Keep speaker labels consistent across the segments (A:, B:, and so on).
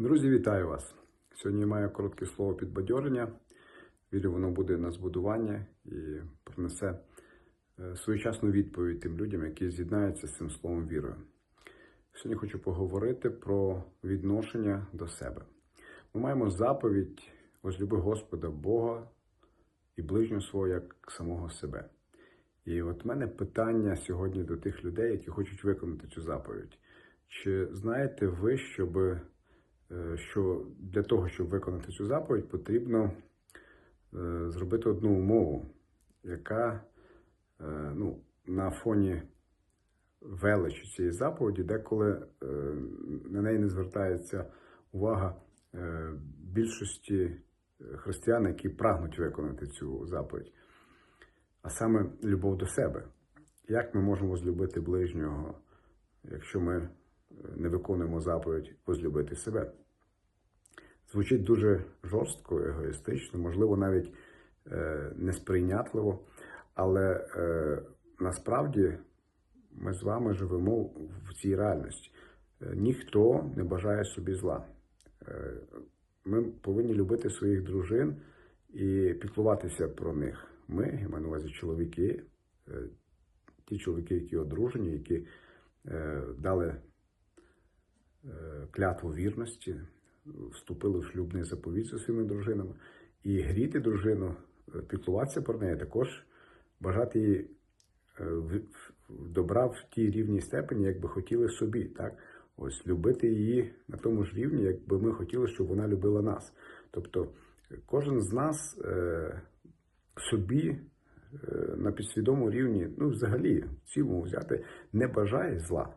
A: Друзі, вітаю вас! Сьогодні маю коротке слово підбадьорення. Вірю, воно буде на збудування і принесе е, своєчасну відповідь тим людям, які з'єднаються з цим словом вірою. Сьогодні хочу поговорити про відношення до себе. Ми маємо заповідь возлюби Господа Бога і ближнього свого як самого себе. І от в мене питання сьогодні до тих людей, які хочуть виконати цю заповідь. Чи знаєте ви, щоб, що для того, щоб виконати цю заповідь, потрібно е, зробити одну умову, яка е, ну, на фоні величі цієї заповіді, деколи е, на неї не звертається увага е, більшості християн, які прагнуть виконати цю заповідь, а саме любов до себе. Як ми можемо злюбити ближнього, якщо ми е, не виконуємо заповідь возлюбити себе? Звучить дуже жорстко, егоїстично, можливо, навіть е, несприйнятливо, але е, насправді ми з вами живемо в цій реальності. Е, ніхто не бажає собі зла. Е, ми повинні любити своїх дружин і піклуватися про них. Ми, я маю на увазі чоловіки, е, ті чоловіки, які одружені, які дали клятву вірності, вступили в шлюбний заповіт зі своїми дружинами, і гріти дружину, е, піклуватися про неї, також бажати їй е, добра в тій рівній степені, як би хотіли собі. Так? Ось любити її на тому ж рівні, якби ми хотіли, щоб вона любила нас. Тобто е, кожен з нас е, собі е, на підсвідомому рівні, ну взагалі в цілому взяти, не бажає зла.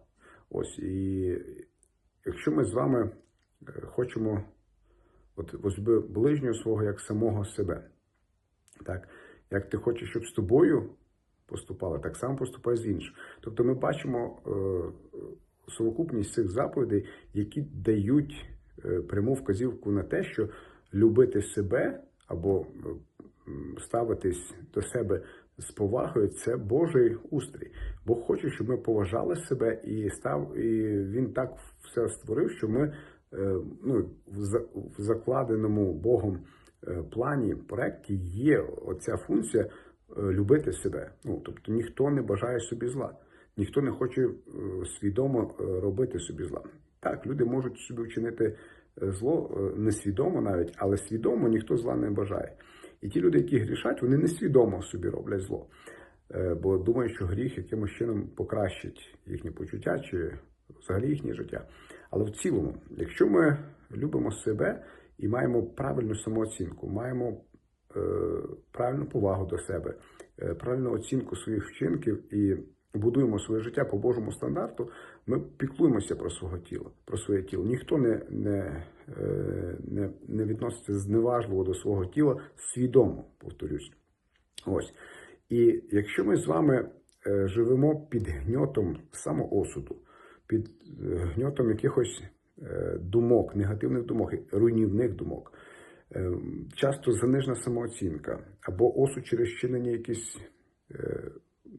A: Ось і якщо ми з вами е, хочемо от возьми ближнього свого як самого себе, так як ти хочеш, щоб з тобою поступали, так само поступай з іншим. Тобто ми бачимо е, совокупність цих заповідей, які дають е, пряму вказівку на те, що любити себе або е, ставитись до себе з повагою це Божий устрій. Бог хоче, щоб ми поважали себе і став, і він так все створив, що ми е, ну, в за- в закладеному Богом е, плані проекті є оця функція е, любити себе. Ну тобто ніхто не бажає собі зла, ніхто не хоче свідомо робити собі зла. Так, люди можуть собі вчинити зло несвідомо навіть, але свідомо ніхто зла не бажає. І ті люди, які грішать, вони несвідомо собі роблять зло, Е, бо думають, що гріх якимось чином покращить їхнє почуття чи взагалі їхнє життя. Але в цілому, якщо ми любимо себе і маємо правильну самооцінку, маємо е, правильну повагу до себе, е, правильну оцінку своїх вчинків і будуємо своє життя по Божому стандарту, ми піклуємося про свого тіла, про своє тіло. Ніхто не, не, е, не, не відноситься зневажливо до свого тіла свідомо, повторюсь. Ось. І якщо ми з вами е, живемо під гньотом самоосуду, під е, гньотом якихось думок, негативних думок, руйнівних думок, часто занижена самооцінка або осуд через чинення якісь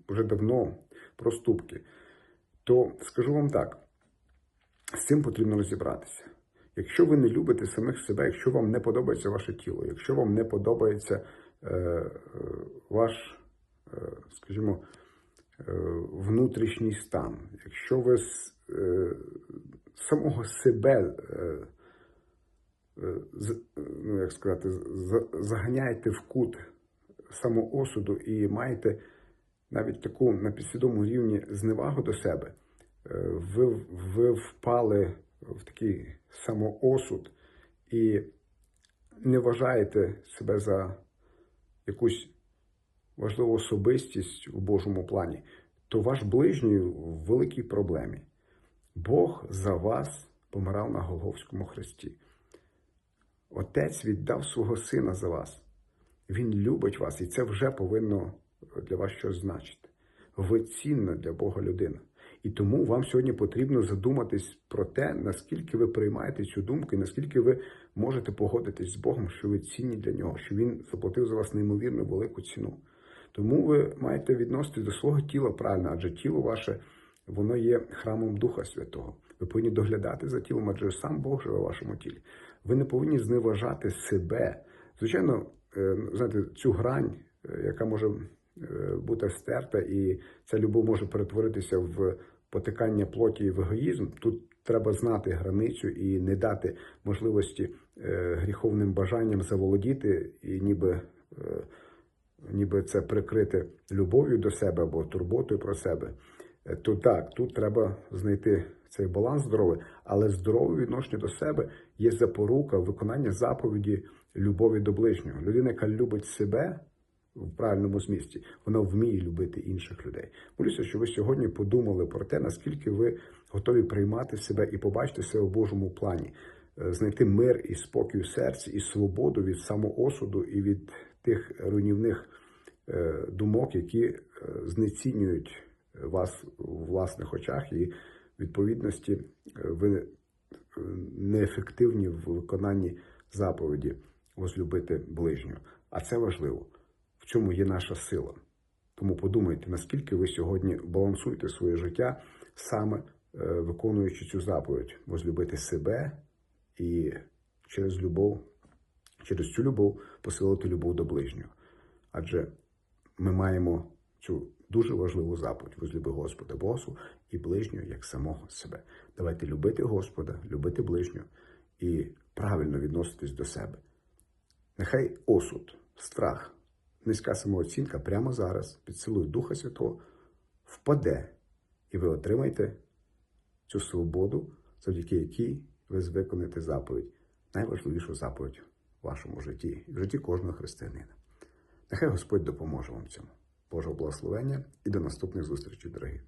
A: вже давно проступки, то скажу вам так: з цим потрібно розібратися. Якщо ви не любите самих себе, якщо вам не подобається ваше тіло, якщо вам не подобається е, е, ваш, е, скажімо, е, внутрішній стан, якщо ви з е, самого себе, е, е, з- ну, як сказати, заганяєте в кут самоосуду і маєте навіть таку на підсвідомому рівні зневагу до себе, е, ви, ви впали в такий самоосуд і не вважаєте себе за якусь важливу особистість у Божому плані, то ваш ближній в великій проблемі. Бог за вас помирав на Голговському хресті. Отець віддав свого сина за вас. Він любить вас, і це вже повинно для вас щось значити. Ви цінна для Бога людина. І тому вам сьогодні потрібно задуматись про те, наскільки ви приймаєте цю думку, і наскільки ви можете погодитись з Богом, що ви цінні для нього, що Він заплатив за вас неймовірно велику ціну. Тому ви маєте відноситись до свого тіла правильно, адже тіло ваше воно є храмом Духа Святого. Ви повинні доглядати за тілом, адже сам Бог живе в вашому тілі. Ви не повинні зневажати себе. Звичайно, е, знаєте, цю грань, е, яка може бути стерта, і ця любов може перетворитися в потикання плоті і в егоїзм. Тут треба знати границю і не дати можливості е, гріховним бажанням заволодіти і ніби. е, ніби це прикрити любов'ю до себе або турботою про себе, Е, то так, тут треба знайти цей баланс здоровий, але здорове відношення до себе є запорука виконання заповіді любові до ближнього. Людина, яка любить себе в правильному змісті, вона вміє любити інших людей. Молюся, що ви сьогодні подумали про те, наскільки ви готові приймати себе і побачити себе в Божому плані, Е, знайти мир і спокій у серці, і свободу від самоосуду і від тих руйнівних е, думок, які е, знецінюють вас у власних очах, і відповідності ви неефективні в виконанні заповіді возлюбити ближнього. А це важливо. В чому є наша сила. Тому подумайте, наскільки ви сьогодні балансуєте своє життя, саме е, виконуючи цю заповідь, возлюбити себе і через любов, через цю любов посилити любов до ближнього. Адже ми маємо цю дуже важливу заповідь возлюби Господа Богу і ближнього як самого себе. Давайте любити Господа, любити ближнього і правильно відноситись до себе. Нехай осуд, страх, низька самооцінка прямо зараз під силою Духа Святого впаде, і ви отримаєте цю свободу, завдяки якій ви виконаєте заповідь, найважливішу заповідь в вашому житті і в житті кожного християнина. Нехай Господь допоможе вам цьому. Божого благословення і до наступних зустрічей, дорогі.